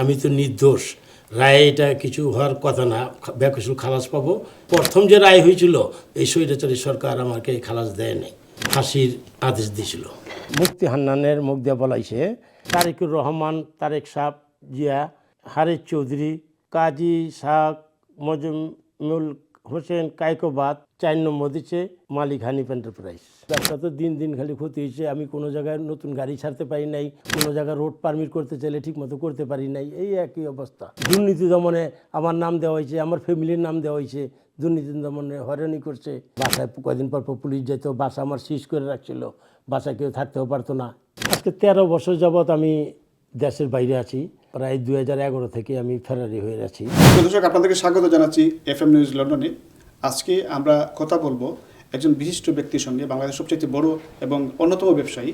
আমি তো নির্দোষ। রায়ে এটা কিছু হওয়ার কথা না। বেকসুর খালাস পাবো। প্রথম যে রায় হয়েছিল, এই স্বৈরাচারী সরকার আমাকে খালাস দেয় নাই। ফাঁসির আদেশ দিয়েছিল। মুক্তি হান্নানের মুখ দিয়ে বলাইছে, তারেকুর রহমান, তারেক সাহ, জিয়া হারেজ চৌধুরী, কাজী শাহ মজমুল হোসেন কাইকোবাদ চার নম্বর দিচ্ছে মালিক হানিফ এন্টারপ্রাইজ। ব্যবসা তো দিন দিন খালি ক্ষতি হয়েছে, আমি কোনো জায়গায় নতুন গাড়ি ছাড়তে পারি নাই, কোনো জায়গায় রোড পারমিট করতে চাইলে ঠিক মতো করতে পারি নাই, এই একই অবস্থা। দুর্নীতি দমনে আমার নাম দেওয়া হয়েছে, আমার ফ্যামিলির নাম দেওয়া হয়েছে, দুর্নীতি দমনে হয়রানি করছে। বাসায় কদিন পর পর পুলিশ যেত, বাসা আমার সিজ করে রাখছিল, বাসায় কেউ থাকতেও পারতো না। আজকে তেরো বছর যাবৎ আমি দেশের বাইরে আছি। প্রায় দুই হাজার এগারো থেকে আমি ফেরারি হয়ে আছি। দর্শক, আপনাদেরকে স্বাগত জানাচ্ছি এফ এম নিউজ লন্ডনে। আজকে আমরা কথা বলব একজন বিশিষ্ট ব্যক্তির সঙ্গে, বাংলাদেশের সবচেয়ে বড় এবং অন্যতম ব্যবসায়ী।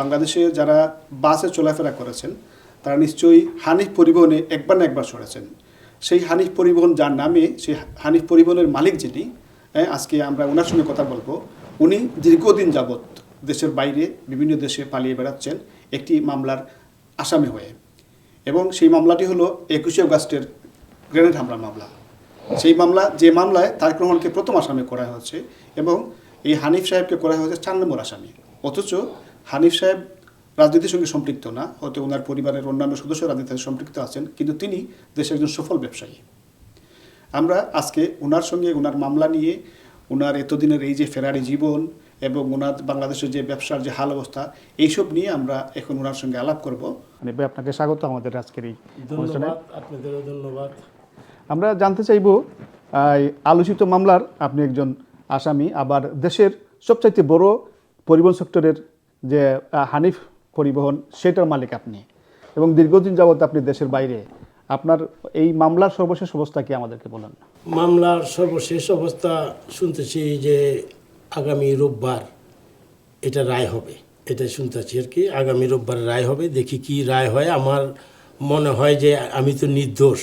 বাংলাদেশে যারা বাসে চলাফেরা করেছেন, তারা নিশ্চয়ই হানিফ পরিবহনে একবার না একবার চড়েছেন। সেই হানিফ পরিবহন যার নামে, সেই হানিফ পরিবহনের মালিক যিনি আজকে আমরা ওনার সঙ্গে কথা বলব। উনি দীর্ঘদিন যাবৎ দেশের বাইরে, বিভিন্ন দেশে পালিয়ে বেড়াচ্ছেন একটি মামলার আসামি হয়ে। এবং সেই মামলাটি হলো একুশে অগাস্টের গ্রেনেড হামলা মামলা। সেই মামলা, যে মামলায় তারেক রহমানকে প্রথম আসামি করা হয়েছে এবং এই হানিফ সাহেবকে করা হয়েছে চার নম্বর আসামি। অথচ হানিফ সাহেব রাজনীতির সঙ্গে সম্পৃক্ত না, হয়তো ওনার পরিবারের অন্যান্য সদস্য রাজনীতির সাথে সম্পৃক্ত আছেন, কিন্তু তিনি দেশের একজন সফল ব্যবসায়ী। আমরা আজকে ওনার সঙ্গে ওনার মামলা নিয়ে, ওনার এতদিনের এই যে ফেরারি জীবন এবং ওনার বাংলাদেশের যে ব্যবসার যে হাল অবস্থা এইসব নিয়ে আমরা এখন ওনার সঙ্গে আলাপ করব। মানে ভাই, আপনাকে স্বাগত আমাদের আজকের এই অনুষ্ঠানে। ধন্যবাদ আপনাদেরও ধন্যবাদ। আমরা জানতে চাইব আলোচিত মামলার আপনি একজন আসামি আবার দেশের সবচাইতে বড় পরিবহন সেক্টরের যে হানিফ পরিবহন সেটার মালিক আপনি। এবং দীর্ঘদিন যাবত আপনি দেশের বাইরে। আপনার এই মামলার সর্বশেষ অবস্থা কি আমাদেরকে বলেন মামলার সর্বশেষ অবস্থা শুনতেছি যে আগামী রোববার এটা রায় হবে। এটা শুনতেছি আর কি, আগামী রোববার রায় হবে, দেখি কি রায় হয়। আমার মনে হয় যে আমি তো নির্দোষ,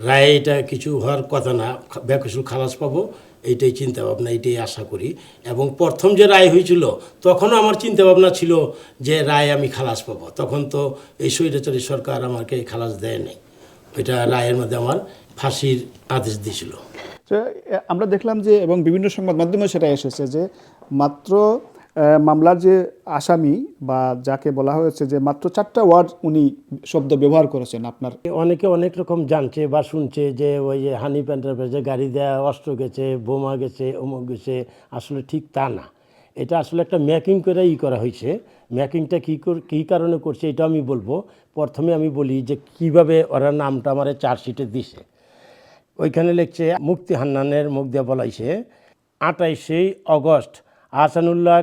রায় এটা কিছু হওয়ার কথা না, বেকসুর খালাস পাবো, এইটাই চিন্তা ভাবনা এইটাই আশা করি। এবং প্রথম যে রায় হয়েছিল, তখনও আমার চিন্তা ভাবনা ছিল যে রায় আমি খালাস পাবো। তখন তো এই স্বৈরাচারী সরকার আমাকে খালাস দেয় নাই। এটা রায়ের মধ্যে আমার ফাঁসির আদেশ দিয়েছিল। আমরা দেখলাম যে, এবং বিভিন্ন সংবাদ মাধ্যমে সেটা এসেছে যে, মাত্র মামলার যে আসামি বা যাকে বলা হয়েছে যে, মাত্র চারটা ওয়ার্ড উনি শব্দ ব্যবহার করেছেন আপনার। অনেকে অনেক রকম জানছে বা শুনছে যে, ওই যে হানি এন্টারপ্রাইজে গাড়ি দেয়া, অস্ত্র গেছে, বোমা গেছে, অমুক গেছে, আসলে ঠিক তা না। এটা আসলে একটা ম্যাকিং করে ই করা হয়েছে। ম্যাকিংটা কী কী কারণে করছে এটা আমি বলব। প্রথমে আমি বলি যে, কীভাবে ওরা নামটা আমার চার্জশিটে দিছে। ওইখানে লিখছে মুক্তি হান্নানের মুখ দিয়ে বলাইছে আটাইশে অগস্ট, আহসানুল্লাহ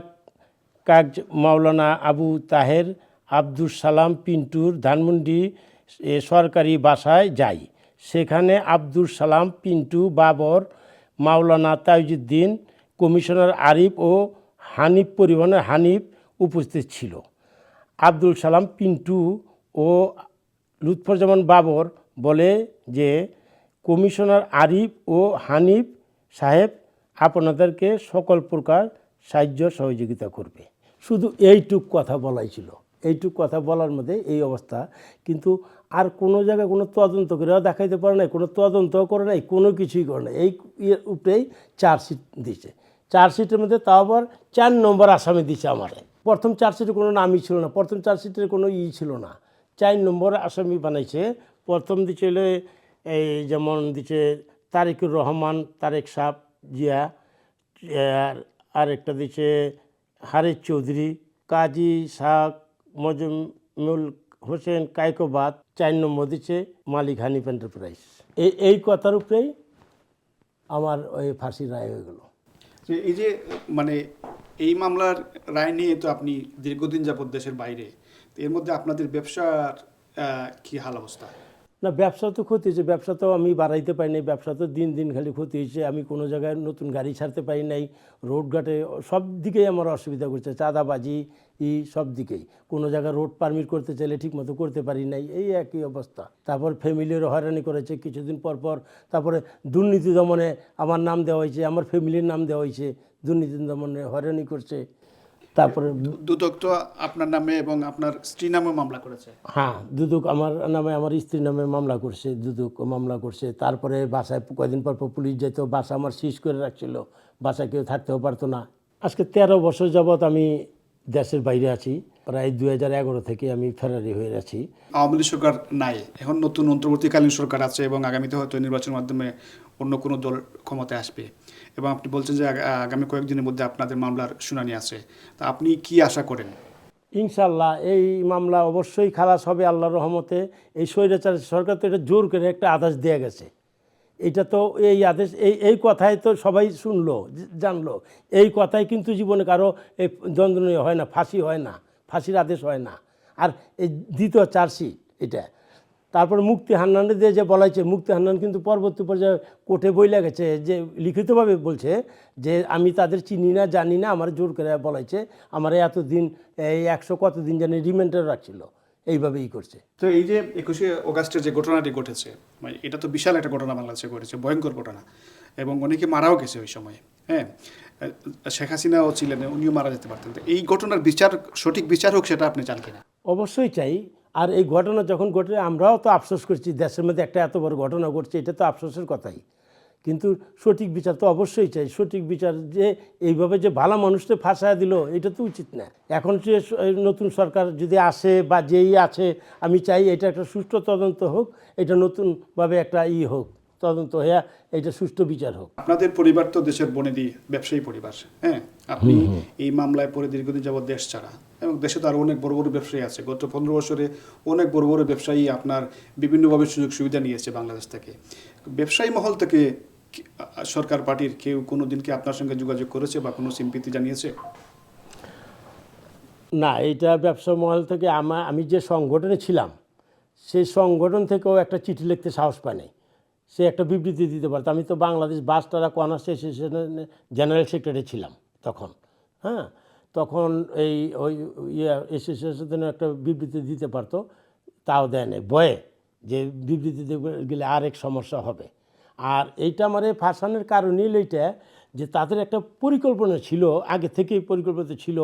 কাজ মাওলানা আবু তাহের আব্দুল সালাম পিন্টুর ধানমন্ডি সরকারি বাসায় যাই সেখানে আব্দুল সালাম পিন্টু বাবর, মাওলানা তাইজুদ্দিন, কমিশনার আরিফ ও হানিফ পরিবহনের হানিফ উপস্থিত ছিল। আব্দুল সালাম পিন্টু ও লুৎফরজামান বাবর বলে যে কমিশনার আরিফ ও হানিফ সাহেব আপনাদেরকে সকল প্রকার সাহায্য সহযোগিতা করবে। শুধু এইটুক কথা বলাই ছিল। এইটুক কথা বলার মধ্যে এই অবস্থা। কিন্তু আর কোনো জায়গায় কোনো তদন্ত করেও দেখাইতে পারে নাই, কোনো তদন্ত করে নাই, কোনো কিছুই করে নাই। এই উপরেই চার্জশিট দিছে। চার্জশিটের মধ্যে তাও আবার চার নম্বর আসামি দিছে আমারে। প্রথম চার্জশিটে কোনো নামই ছিল না, প্রথম চার্জশিটের কোনো ই ছিল না। চার নম্বর আসামি বানাইছে, প্রথম হলো এই যেমন দিচ্ছে তারেকুর রহমান, তারেক সাহ জিয়া, আর আরেকটা দিচ্ছে হারিস চৌধুরী, কাজী শাহ মজমুল হোসেন কাইকোবাদ চার নম্বর দিচ্ছে মালিক হানিফ এন্টারপ্রাইজ। এই এই কথার উপরেই আমার ওই ফাঁসির রায় হয়ে গেলো। এই যে মানে এই মামলার রায় নিয়ে তো আপনি দীর্ঘদিন যাবৎ দেশের বাইরে এর মধ্যে আপনাদের ব্যবসার কি হাল অবস্থা? না ব্যবসা তো ক্ষতি হয়েছে ব্যবসা তো আমি বাড়াইতে পারি নাই ব্যবসা তো দিন দিন খালি ক্ষতি হয়েছে, আমি কোনো জায়গায় নতুন গাড়ি ছাড়তে পারি নাই রোডঘাটে সব দিকেই আমার অসুবিধা করছে, চাঁদাবাজি, ই সব দিকেই, কোনো জায়গায় রোড পারমিট করতে চাইলে ঠিক মতো করতে পারি নাই, এই একই অবস্থা, তারপর ফ্যামিলিরও হয়রানি করেছে, কিছুদিন পর পর, তারপরে দুর্নীতি দমনে আমার নাম দেওয়া হয়েছে, আমার ফ্যামিলির নাম দেওয়া হয়েছে, দুর্নীতি দমনে হয়রানি করছে তারপরে দুদক তো আপনার নামে এবং আপনার স্ত্রী নামে মামলা করেছে। হ্যাঁ দুদক আমার নামে আমার স্ত্রীর নামে মামলা করছে দুদক মামলা করছে। তারপরে বাসায় কয়দিন পর পর পুলিশ যেত বাসা আমার সিজ করে রাখছিল। বাসায় কেউ থাকতেও পারতো না। আজকে তেরো বছর যাবৎ আমি দেশের বাইরে আছি। প্রায় দুই হাজার এগারো থেকে আমি ফেরারি হয়ে আছি। আওয়ামী লীগ সরকার নাই। এখন নতুন অন্তর্বর্তীকালীন সরকার আছে এবং আগামীতে হয়তো নির্বাচনের মাধ্যমে অন্য কোনো দল ক্ষমতায় আসবে। এবং আপনি বলছেন যে আগামী কয়েকদিনের মধ্যে আপনাদের মামলার শুনানি আছে। তা আপনি কি আশা করেন? ইনশাল্লাহ এই মামলা অবশ্যই খালাস হবে আল্লাহর রহমতে। এই স্বৈরাচার সরকার তো এটা জোর করে একটা আদেশ দেয়া গেছে। এটা তো এই আদেশ, এই এই কথাই তো সবাই শুনলো জানলো। এই কথাই কিন্তু জীবনে কারও এই দ্বন্দ্বনীয় হয় না, ফাঁসি হয় না, ফাঁসির আদেশ হয় না। আর এই দ্বিতীয় চার্জশিট এটা। তারপর মুক্তি হান্নানে দিয়ে যে বলাইছে, মুক্তি হান্নান কিন্তু পরবর্তী পর্যায়ে কোর্টে বই গেছে, যে লিখিতভাবে বলছে যে, আমি তাদের চিনি না, জানি না, আমার জোর করে বলাইছে, আমার এতদিন, এই একশো কতদিন জানি রিমান্ডে রাখছিল। এইভাবেই করছে। তো এই যে একুশে অগাস্টের যে ঘটনাটি ঘটেছে মানে এটা তো বিশাল একটা ঘটনা বাংলাদেশে ঘটেছে ভয়ঙ্কর ঘটনা। এবং অনেকে মারাও গেছে ওই সময় হ্যাঁ? শেখ হাসিনাও ছিলেন উনিও মারা যেতে পারতেন। তো এই ঘটনার বিচার সঠিক বিচার হোক সেটা আপনি চান কিনা? অবশ্যই চাই। আর এই ঘটনা যখন ঘটে আমরাও তো আফসোস করছি দেশের মধ্যে একটা এত বড় ঘটনা ঘটছে এটা তো আফসোসের কথাই। কিন্তু সঠিক বিচার তো অবশ্যই চাই। সঠিক বিচার যে এইভাবে যে ভালো মানুষকে ফাঁসায় দিল এটা তো উচিত না। এখন যে নতুন সরকার যদি আসে বা যেই আছে আমি চাই এটা একটা সুষ্ঠু তদন্ত হোক এটা নতুনভাবে একটা ই হোক তদন্ত হয়ে এটা সুষ্ঠু বিচার হোক। আপনাদের পরিবার তো দেশের বনেদি ব্যবসায়ী পরিবার হ্যাঁ? আপনি এই মামলায় পরে দীর্ঘদিন যাবৎ দেশ ছাড়া এবং দেশে তো আরও অনেক বড় বড় ব্যবসায়ী আছে। গত পনেরো বছরে অনেক বড় বড় ব্যবসায়ী আপনার বিভিন্নভাবে সুযোগ সুবিধা নিয়েছে বাংলাদেশ থেকে। ব্যবসায়ী মহল থেকে সরকার পার্টির কেউ কোনো দিন কি আপনার সঙ্গে যোগাযোগ করেছে বা কোনো সিম্পিতি জানিয়েছে? না, এটা ব্যবসা মহল থেকে আমা, আমি যে সংগঠনে ছিলাম, সেই সংগঠন থেকেও একটা চিঠি লিখতে সাহস পায় নাই। সে একটা বিবৃতি দিতে পারতো। আমি তো বাংলাদেশ বাস টারা কনার্স অ্যাসোসিয়েশনের জেনারেল সেক্রেটারি ছিলাম তখন হ্যাঁ? তখন এই, ওই ইয়ে অ্যাসোসিয়েশনের একটা বিবৃতি দিতে পারতো, তাও দেয় নাই। ভয়ে যে বিবৃতি গেলে আরেক সমস্যা হবে। আর এইটা আমার এই ফাঁসানোর কারণই এইটা যে তাদের একটা পরিকল্পনা ছিল, আগে থেকেই পরিকল্পনা ছিল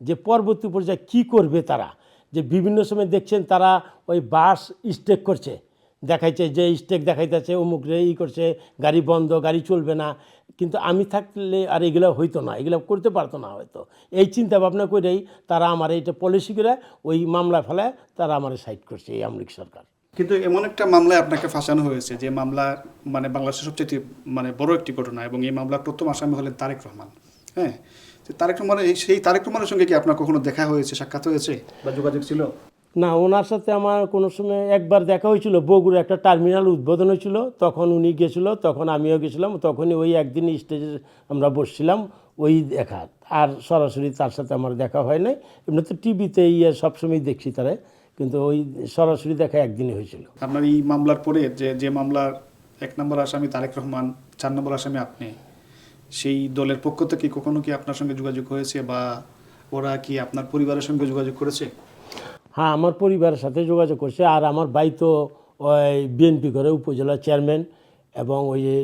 যে পরবর্তী পর্যায়ে কী করবে তারা? যে বিভিন্ন সময় দেখছেন তারা ওই বাস স্টেক করছে। দেখাইছে যে স্টেক দেখাইতেছে, অমুক রে ই করছে, গাড়ি বন্ধ, গাড়ি চলবে না। কিন্তু আমি থাকলে আর এগুলো হইতো না, এগুলো করতে পারতো না হয়তো। এই চিন্তা ভাবনা করেই তারা আমার এইটা পলিসি করে ওই মামলা ফেলায় তারা আমার সাইড করছে এই আমলিক সরকার। কিন্তু এমন একটা মামলায় আপনাকে ফাঁসানো হয়েছে যে মামলা মানে বাংলাদেশের সবচেয়ে মানে বড় একটি ঘটনা এবং এই মামলার প্রথম আসামি হলেন তারেক রহমান হ্যাঁ? তারেক রহমানের সেই তারেক রহমানের সঙ্গে কি আপনার কখনো দেখা হয়েছে, সাক্ষাৎ হয়েছে বা যোগাযোগ ছিল? না, ওনার সাথে আমার কোনো সময় একবার দেখা হয়েছিল। বগুড়া একটা টার্মিনাল উদ্বোধন হয়েছিল। তখন উনি গেছিল, তখন আমিও গেছিলাম, তখনই ওই একদিন স্টেজে আমরা বসছিলাম ওই দেখা আর সরাসরি তার সাথে আমার দেখা হয় নাই। এমনি তো টিভিতে ইয়ে সবসময় দেখছি তারা। কিন্তু ওই সরাসরি দেখা একদিনই হয়েছিল। আপনার এই মামলার পরে যে যে মামলার এক নম্বর আসামি তারেক রহমান চার নম্বর আসামি আপনি সেই দলের পক্ষ থেকে কখনো কি আপনার সঙ্গে যোগাযোগ হয়েছে বা ওরা কি আপনার পরিবারের সঙ্গে যোগাযোগ করেছে? হ্যাঁ আমার পরিবারের সাথে যোগাযোগ করছে আর আমার ভাই তো ওই বিএনপি করে উপজেলা চেয়ারম্যান এবং ওই যে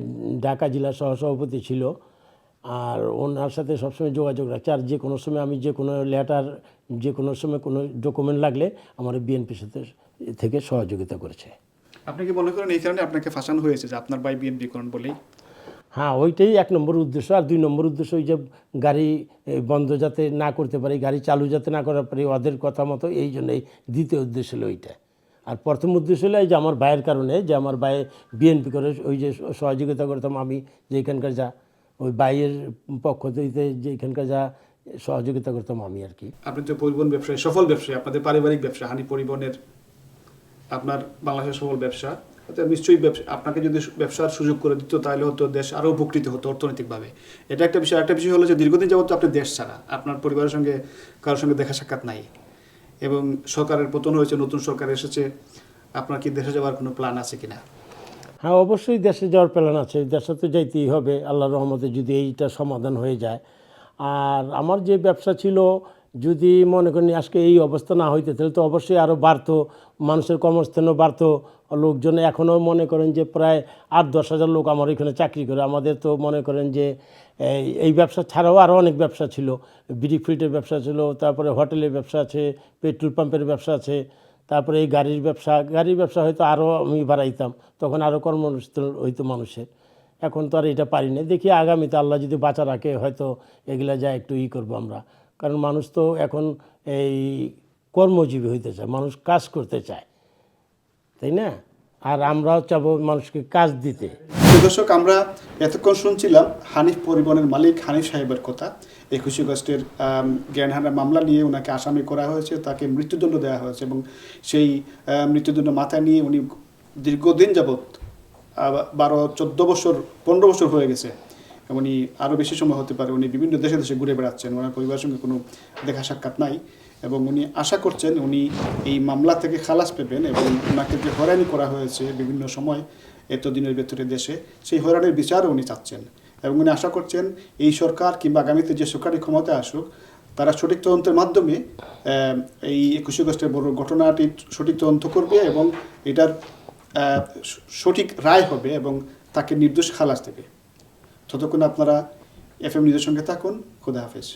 ঢাকা জেলা সহসভাপতি ছিল। আর ওনার সাথে সবসময় যোগাযোগ রাখছে। আর যে কোনো সময় আমি যে কোনো লেটার যে কোনো সময় কোনো ডকুমেন্ট লাগলে আমার বিএনপির সাথে থেকে সহযোগিতা করেছে। আপনি কি মনে করেন এই কারণে আপনাকে ফাঁসানো হয়েছে যে আপনার ভাই বিএনপি করেন বলেই? হ্যাঁ ওইটাই এক নম্বর উদ্দেশ্য। আর দুই নম্বর উদ্দেশ্য ওই যে গাড়ি বন্ধ যাতে না করতে পারি গাড়ি চালু যাতে না করা পারি ওদের কথা মতো এই জন্যই দ্বিতীয় উদ্দেশ্য হলো ওইটা আর প্রথম উদ্দেশ্য হলো এই যে আমার ভাইয়ের কারণে যে আমার ভাই বিএনপি করে ওই যে সহযোগিতা করতাম আমি যে এখানকার যা ওই ভাইয়ের পক্ষ থেকে যে এখানকার যা সহযোগিতা করতাম আমি আর কি। আপনি তো পরিবহন ব্যবসায় সফল ব্যবসায়ী আপনাদের পারিবারিক ব্যবসা হানি পরিবহনের আপনার বাংলাদেশের সফল ব্যবসা নিশ্চয়ই ব্যবসা আপনাকে যদি ব্যবসার সুযোগ করে দিত তাহলে হতো দেশ আরও উপকৃত হতো অর্থনৈতিকভাবে। এটা একটা বিষয় একটা বিষয় হলো যে দীর্ঘদিন যাবত আপনি দেশ ছাড়া আপনার পরিবারের সঙ্গে কারোর সঙ্গে দেখা সাক্ষাৎ নাই। এবং সরকারের পতন হয়েছে নতুন সরকার এসেছে আপনার কি দেশে যাওয়ার কোনো প্ল্যান আছে কিনা? হ্যাঁ অবশ্যই দেশে যাওয়ার প্ল্যান আছে দেশে তো যাইতেই হবে আল্লাহ রহমতে যদি এইটা সমাধান হয়ে যায়। আর আমার যে ব্যবসা ছিল, যদি মনে করেন আজকে এই অবস্থা না হইতে, তাহলে তো অবশ্যই আরও বাড়তো, মানুষের কর্মস্থানও বাড়তো, লোকজন এখনও মনে করেন যে প্রায় আট, দশ হাজার লোক আমার এখানে চাকরি করে। আমাদের তো মনে করেন যে, এই ব্যবসা ছাড়াও আরও অনেক ব্যবসা ছিল। বিড়ি ফ্রিটের ব্যবসা ছিল, তারপরে হোটেলের ব্যবসা আছে, পেট্রোল পাম্পের ব্যবসা আছে, তারপরে এই গাড়ির ব্যবসা গাড়ির ব্যবসা হয়তো আরও আমি বাড়াইতাম, তখন আরও কর্মস্থল হইতো মানুষের। এখন তো আর এটা পারি না দেখি আগামীতে আল্লাহ যদি বাঁচা রাখে হয়তো এগুলা যা একটু ই করব আমরা। কারণ মানুষ তো এখন এই কর্মজীবী হইতে চায় মানুষ কাজ করতে চায়। তাই না? আর আমরাও চাবো মানুষকে কাজ দিতে। দর্শক আমরা এতক্ষণ শুনছিলাম হানিফ পরিবহনের মালিক হানিফ সাহেবের কথা। একুশে আগস্টের জ্ঞানহারা মামলা নিয়ে ওনাকে আসামি করা হয়েছে তাকে মৃত্যুদণ্ড দেওয়া হয়েছে এবং সেই মৃত্যুদণ্ড মাথায় নিয়ে উনি দীর্ঘদিন আহ, বারো, চোদ্দ বছর, পনেরো বছর হয়ে গেছে। উনি আরও বেশি সময় হতে পারে উনি বিভিন্ন দেশে দেশে ঘুরে বেড়াচ্ছেন, ওনার পরিবারের সঙ্গে কোনো দেখা সাক্ষাৎ নাই। এবং উনি আশা করছেন উনি এই মামলা থেকে খালাস পেবেন এবং ওনাকে যে হয়রানি করা হয়েছে বিভিন্ন সময় এতদিনের ভেতরে দেশে, সেই হয়রানির বিচারও উনি চাচ্ছেন। এবং উনি আশা করছেন এই সরকার কিংবা আগামীতে যে সরকারি ক্ষমতায় আসুক, তারা সঠিক তদন্তের মাধ্যমে এই একুশে আগস্টের বড় ঘটনাটি সঠিক তদন্ত করবে এবং এটার সঠিক রায় হবে এবং তাকে নির্দোষ খালাস দেবে। ততক্ষণ আপনারা এফ এম নিউজের সঙ্গে থাকুন। খুদা হাফেজ।